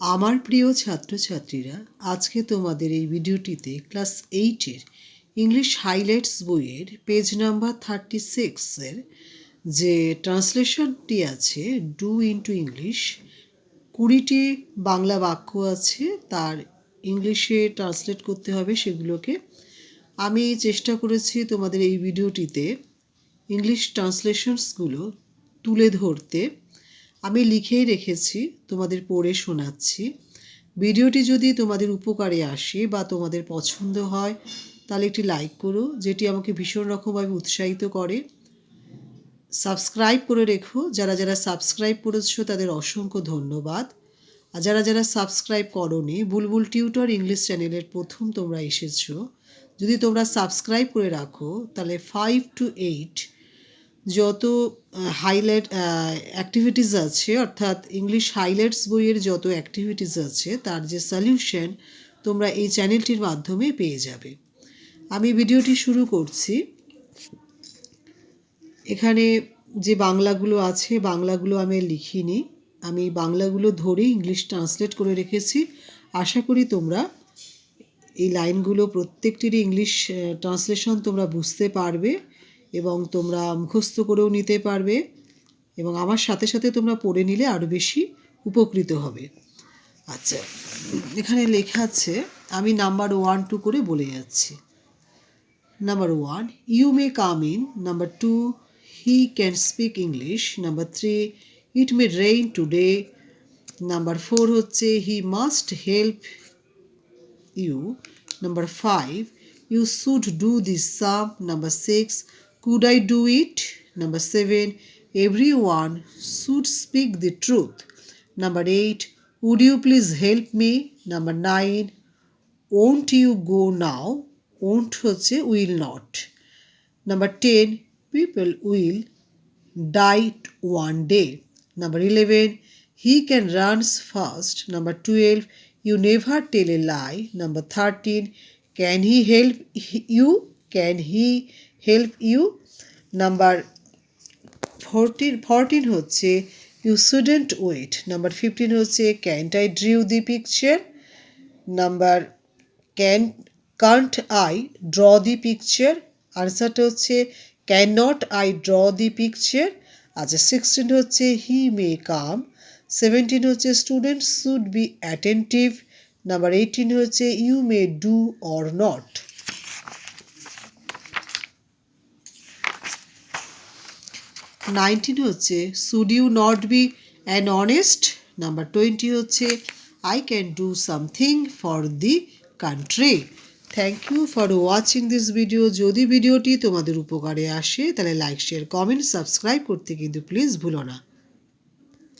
আমার প্রিয় ছাত্রছাত্রীরা, আজকে তোমাদের এই ভিডিওটিতে ক্লাস এইটের ইংলিশ হাইলাইটস বইয়ের পেজ নাম্বার থার্টি সিক্সের যে ট্রান্সলেশনটি আছে ডু ইন্টু ইংলিশ কুড়িটি বাংলা বাক্য আছে, তার ইংলিশে ট্রান্সলেট করতে হবে সেগুলোকে। আমি চেষ্টা করেছি তোমাদের এই ভিডিওটিতে ইংলিশ ট্রান্সলেশনসগুলো তুলে ধরতে। আমি লিখেই রেখেছি, তোমাদের পড়ে শোনাচ্ছি। ভিডিওটি যদি তোমাদের উপকারে আসে বা তোমাদের পছন্দ হয়, তাহলে একটি লাইক করো, যেটি আমাকে ভীষণ রকমভাবে উৎসাহিত করে। সাবস্ক্রাইব করে রেখো, যারা যারা সাবস্ক্রাইব করেছ তাদের অসংখ্য ধন্যবাদ। আর যারা যারা সাবস্ক্রাইব করনি, বুলবুল টিউটর ইংলিশ চ্যানেলের প্রথম তোমরা এসেছ। যদি তোমরা সাবস্ক্রাইব করে রাখো, তাহলে ফাইভ টু এইট যত হাইলাইট অ্যাক্টিভিটিস আছে, অর্থাৎ ইংলিশ হাইলাইটস বইয়ের যত অ্যাক্টিভিটিস আছে, তার যে সলিউশন তোমরা এই চ্যানেলটির মাধ্যমে পেয়ে যাবে। আমি ভিডিওটি শুরু করছি। এখানে যে বাংলাগুলো আছে, বাংলাগুলো আমি লিখিনি। আমি বাংলাগুলো ধরে ইংলিশ ট্রান্সলেট করে রেখেছি। আশা করি তোমরা এই লাইনগুলো প্রত্যেকটিরই ইংলিশ ট্রান্সলেশন তোমরা বুঝতে পারবে। এবং তোমরা মুখস্থ করেও নিতে পারবে এবং আমার সাথে সাথে তোমরা পড়ে নিলে আরও বেশি উপকৃত হবে। আচ্ছা এখানে লেখা আছে, আমি নাম্বার ওয়ান টু করে বলে যাচ্ছি। Number one, you may come in. Number two, he can speak English. Number three, it may rain today. Number four হচ্ছে, he must help you. Number five, you should do this sum. Number six Could I do it? Number seven, everyone should speak the truth. Number eight, would you please help me? Number nine, won't you go now? Won't হচ্ছে will not. Number ten, people will die one day. Number eleven, he can run fast. Number twelve, you never tell a lie. Number thirteen, can he help you? Can he help you number fourteen fourteen হচ্ছে you shouldn't wait number fifteen হচ্ছে can't I draw the picture number can can't I draw the picture আনসারটা হচ্ছে can not I draw the picture আচ্ছা sixteen হচ্ছে he may come seventeen হচ্ছে student should be attentive number eighteen হচ্ছে you may do or not nineteen হচ্ছে should you not be an honest number twenty হচ্ছে I can do something for the country thank you for watching this video যদি ভিডিওটি তোমাদের উপকারে আসে, তাহলে like share comment subscribe করতে কিন্তু প্লিজ ভুলো না।